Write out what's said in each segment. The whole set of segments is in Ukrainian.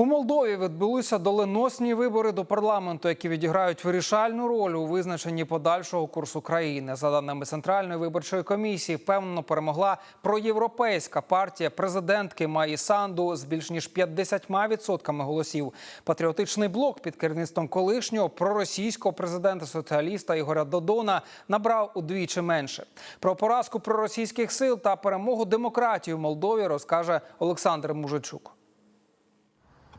У Молдові відбулися доленосні вибори до парламенту, які відіграють вирішальну роль у визначенні подальшого курсу країни. За даними центральної виборчої комісії, впевнено перемогла проєвропейська партія президентки Маї Санду з більш ніж 50% голосів. Патріотичний блок під керівництвом колишнього проросійського президента соціаліста Ігоря Додона набрав удвічі менше. Про поразку проросійських сил та перемогу демократії в Молдові розкаже Олександр Мужичук.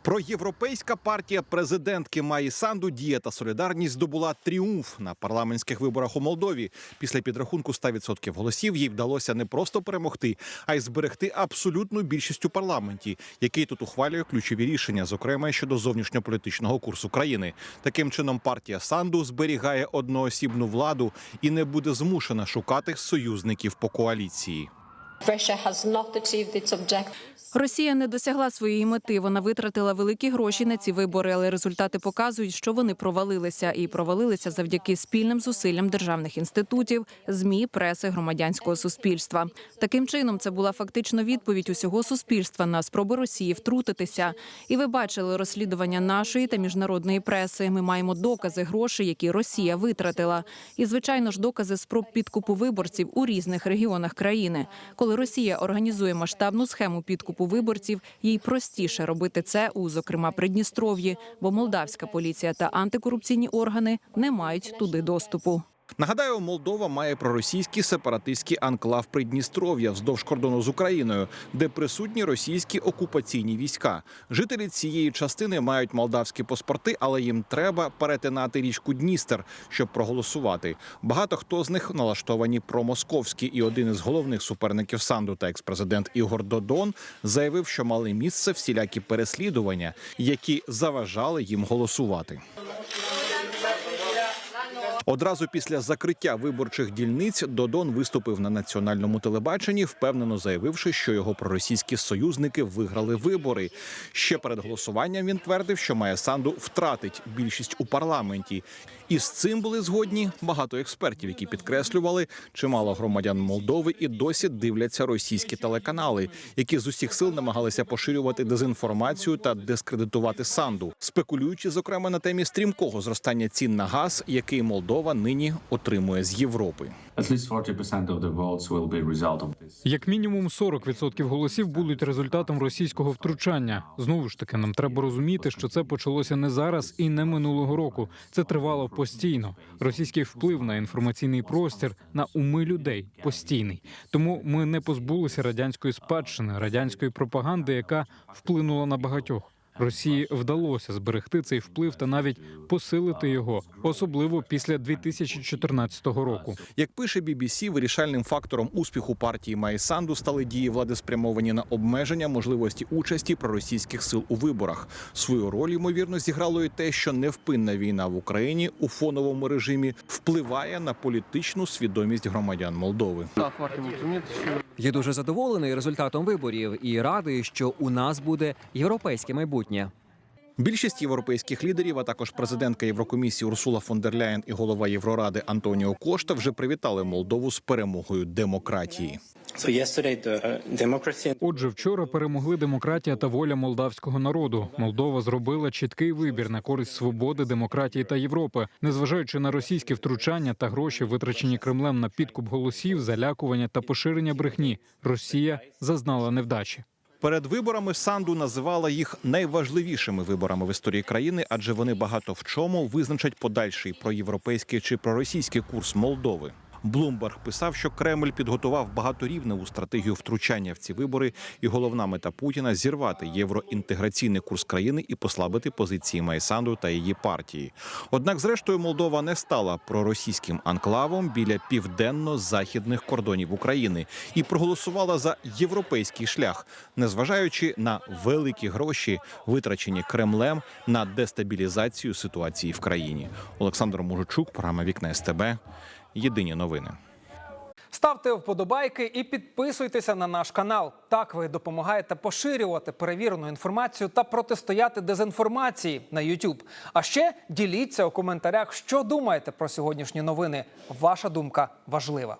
Проєвропейська партія президентки Маї Санду «Дія та солідарність здобула тріумф на парламентських виборах у Молдові. Після підрахунку 100% голосів їй вдалося не просто перемогти, а й зберегти абсолютну більшість у парламенті, який тут ухвалює ключові рішення, зокрема щодо зовнішньополітичного курсу країни. Таким чином, партія Санду зберігає одноосібну владу і не буде змушена шукати союзників по коаліції. Росія не досягла своєї мети. Вона витратила великі гроші на ці вибори, але результати показують, що вони провалилися і провалилися завдяки спільним зусиллям державних інститутів, змі, преси, громадянського суспільства. Таким чином, це була фактично відповідь усього суспільства на спроби Росії втрутитися. І ви бачили розслідування нашої та міжнародної преси. Ми маємо докази грошей, які Росія витратила, і звичайно ж докази спроб підкупу виборців у різних регіонах країни. Коли Росія організує масштабну схему підкупу виборців, їй простіше робити це у, зокрема, Придністров'ї, бо молдавська поліція та антикорупційні органи не мають туди доступу. Нагадаю, Молдова має проросійський сепаратистський анклав Придністров'я вздовж кордону з Україною, де присутні російські окупаційні війська. Жителі цієї частини мають молдавські паспорти, але їм треба перетинати річку Дністер, щоб проголосувати. Багато хто з них налаштовані промосковські, і один із головних суперників Санду та експрезидент Ігор Додон заявив, що мали місце всілякі переслідування, які заважали їм голосувати. Одразу після закриття виборчих дільниць Додон виступив на національному телебаченні, впевнено заявивши, що його проросійські союзники виграли вибори. Ще перед голосуванням він твердив, що Майя Санду втратить більшість у парламенті. І з цим були згодні багато експертів, які підкреслювали, чимало громадян Молдови і досі дивляться російські телеканали, які з усіх сил намагалися поширювати дезінформацію та дискредитувати Санду, спекулюючи зокрема на темі стрімкого зростання цін на газ, який Молдова нині отримує з Європи. At least 40% of the votes will be result of this. Як мінімум 40% голосів будуть результатом російського втручання. Знову ж таки, нам треба розуміти, що це почалося не зараз і не минулого року. Це тривало постійно. Російський вплив на інформаційний простір на уми людей постійний. Тому ми не позбулися радянської спадщини, радянської пропаганди, яка вплинула на багатьох. Росії вдалося зберегти цей вплив та навіть посилити його, особливо після 2014 року. Як пише BBC, вирішальним фактором успіху партії Майсанду стали дії влади спрямовані на обмеження можливості участі проросійських сил у виборах. Свою роль ймовірно зіграло і те, що невпинна війна в Україні у фоновому режимі впливає на політичну свідомість громадян Молдови. Я дуже задоволений результатом виборів і радий, що у нас буде європейське майбутнє. Більшість європейських лідерів, а також президентка Єврокомісії Урсула фон дер Ляєн і голова Євроради Антоніо Кошта вже привітали Молдову з перемогою демократії. Uh, Отже, вчора перемогли демократія та воля молдавського народу. Молдова зробила чіткий вибір на користь свободи, демократії та Європи, незважаючи на російське втручання та гроші, витрачені Кремлем на підкуп голосів, залякування та поширення брехні. Росія зазнала невдачі. Перед виборами Санду називала їх найважливішими виборами в історії країни, адже вони багато в чому визначать подальший проєвропейський чи проросійський курс Молдови. Блумберг писав, що Кремль підготував багаторівневу стратегію втручання в ці вибори, і головна мета Путіна зірвати євроінтеграційний курс країни і послабити позиції Майсанду та її партії. Однак, зрештою, Молдова не стала проросійським анклавом біля південно-західних кордонів України і проголосувала за європейський шлях, незважаючи на великі гроші, витрачені Кремлем на дестабілізацію ситуації в країні. Олександр Мужичук, програма Вікна СТБ. Єдині новини. Ставте вподобайки і підписуйтеся на наш канал. Так ви допомагаєте поширювати перевірену інформацію та протистояти дезінформації на YouTube. А ще діліться у коментарях, що думаєте про сьогоднішні новини. Ваша думка важлива.